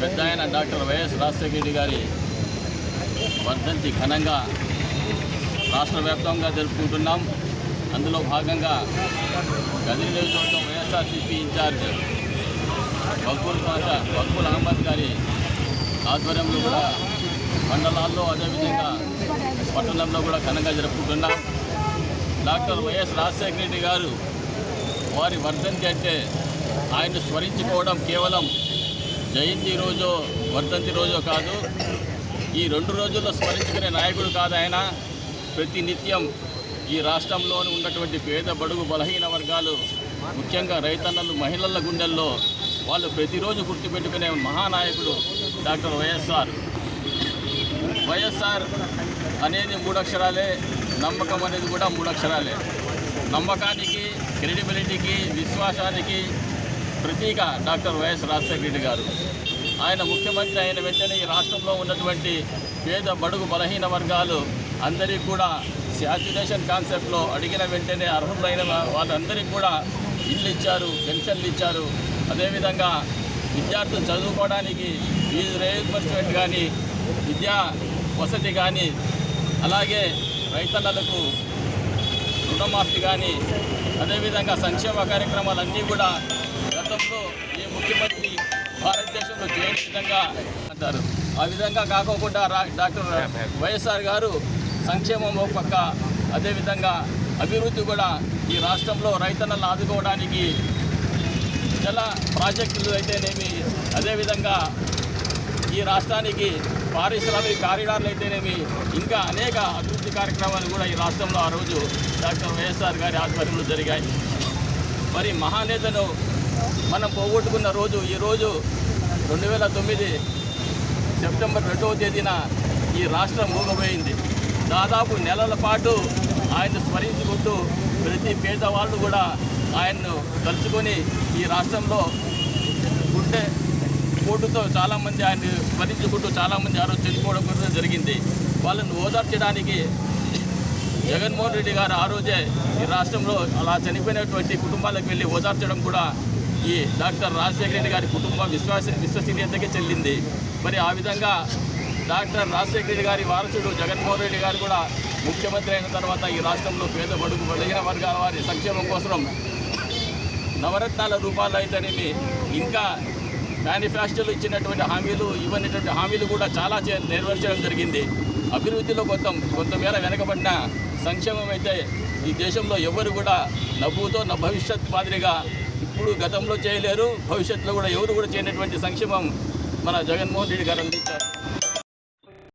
పెద్ద ఆయన doctor YS Rajasekhara Reddy గారి వర్ధంతి ఘనంగా రాష్ట్ర వ్యాప్తంగా జరుపుకుంటున్నాం. అందులో భాగంగా గదిరి నియోజకవర్గం వైఎస్ఆర్సీపీ ఇన్ఛార్జ్ బక్బుల్ పాషా బక్బుల్ అహ్మద్ గారి ఆధ్వర్యంలో కూడా మండలాల్లో అదేవిధంగా పట్టణంలో కూడా ఘనంగా జరుపుకుంటున్నాం. డాక్టర్ వైఎస్ రాజశేఖర రెడ్డి గారు వారి వర్ధంతి అంటే ఆయన స్మరించుకోవడం కేవలం జయంతి రోజో వర్ధంతి రోజో కాదు ఈ రెండు రోజుల్లో స్మరించుకునే నాయకుడు కాదు ఆయన. ప్రతి నిత్యం ఈ రాష్ట్రంలో ఉన్నటువంటి పేద బడుగు బలహీన వర్గాలు ముఖ్యంగా రైతన్నలు మహిళల గుండెల్లో వాళ్ళు ప్రతిరోజు గుర్తుపెట్టుకునే మహానాయకుడు డాక్టర్ వైఎస్ఆర్. వైఎస్ఆర్ అనేది మూడక్షరాలే నమ్మకం అనేది కూడా మూడక్షరాలే. నమ్మకానికి క్రెడిబిలిటీకి విశ్వాసానికి ప్రతీక డాక్టర్ వైఎస్ రాజశేఖర రెడ్డి గారు. ఆయన ముఖ్యమంత్రి అయిన వెంటనే ఈ రాష్ట్రంలో ఉన్నటువంటి పేద బడుగు బలహీన వర్గాలు అందరికీ కూడా శాచ్యురేషన్ కాన్సెప్ట్లో అడిగిన వెంటనే అర్హులైన వాళ్ళందరికీ కూడా ఇల్లు ఇచ్చారు పెన్షన్లు ఇచ్చారు. అదేవిధంగా విద్యార్థులు చదువుకోవడానికి ఫీజు రియంబర్స్మెంట్ కానీ విద్యా వసతి కానీ అలాగే రైతన్నలకు రుణమాఫీ కానీ అదేవిధంగా సంక్షేమ కార్యక్రమాలన్నీ కూడా గతంలో ఏ ముఖ్యమంత్రి భారతదేశంలో చేయని విధంగా అంటారు. ఆ విధంగా కాకోకుండా రా డాక్టర్ వైఎస్ఆర్ గారు సంక్షేమం ఒక పక్క అదేవిధంగా అభివృద్ధి కూడా ఈ రాష్ట్రంలో రైతన్నలను ఆదుకోవడానికి జల ప్రాజెక్టులు అయితేనేమి అదేవిధంగా ఈ రాష్ట్రానికి పారిశ్రామిక కారిడార్లు అయితేనేమి ఇంకా అనేక అభివృద్ధి కార్యక్రమాలు కూడా ఈ రాష్ట్రంలో ఆ రోజు డాక్టర్ వైఎస్ఆర్ గారి ఆధ్వర్యంలో జరిగాయి. మరి మహానేతను మనం పోగొట్టుకున్న రోజు ఈరోజు రెండు వేల తొమ్మిది సెప్టెంబర్ రెండవ తేదీన ఈ రాష్ట్రం మూగబోయింది దాదాపు నెలల పాటు ఆయన స్మరించుకుంటూ ప్రతి పేదవాళ్ళు కూడా ఆయన్ను తలుచుకొని ఈ రాష్ట్రంలో గుండె పోటుతో చాలామంది ఆయన స్మరించుకుంటూ చాలామంది ఆ రోజు చనిపోవడం కూడా జరిగింది. వాళ్ళని ఓదార్చడానికి జగన్మోహన్ రెడ్డి గారు ఆ రోజే ఈ రాష్ట్రంలో అలా చనిపోయినటువంటి కుటుంబాలకు వెళ్ళి ఓదార్చడం కూడా ఈ డాక్టర్ రాజశేఖర రెడ్డి గారి కుటుంబం విశ్వాస విశ్వసనీయతకి చెల్లింది. మరి ఆ విధంగా డాక్టర్ రాజశేఖర రెడ్డి గారి వారసుడు జగన్మోహన్ రెడ్డి గారు కూడా ముఖ్యమంత్రి అయిన తర్వాత ఈ రాష్ట్రంలో పేద బడుగు బలిగిన వర్గాల వారి సంక్షేమం కోసం నవరత్నాల రూపాయలు అయితేనేమి ఇంకా మేనిఫెస్టోలు ఇచ్చినటువంటి హామీలు ఇవ్వనటువంటి హామీలు కూడా చాలా నెరవేర్చడం జరిగింది. అభివృద్ధిలో కొంత కొంతమేర వెనకబడిన సంక్షేమం అయితే ఈ దేశంలో ఎవరు కూడా నవ్వుతో నా భవిష్యత్ మాదిరిగా ఇప్పుడు గతంలో చేయలేరు భవిష్యత్తులో కూడా ఎవరు కూడా చేయనటువంటి సంక్షేమం మన జగన్మోహన్ రెడ్డి గారు అందించారు.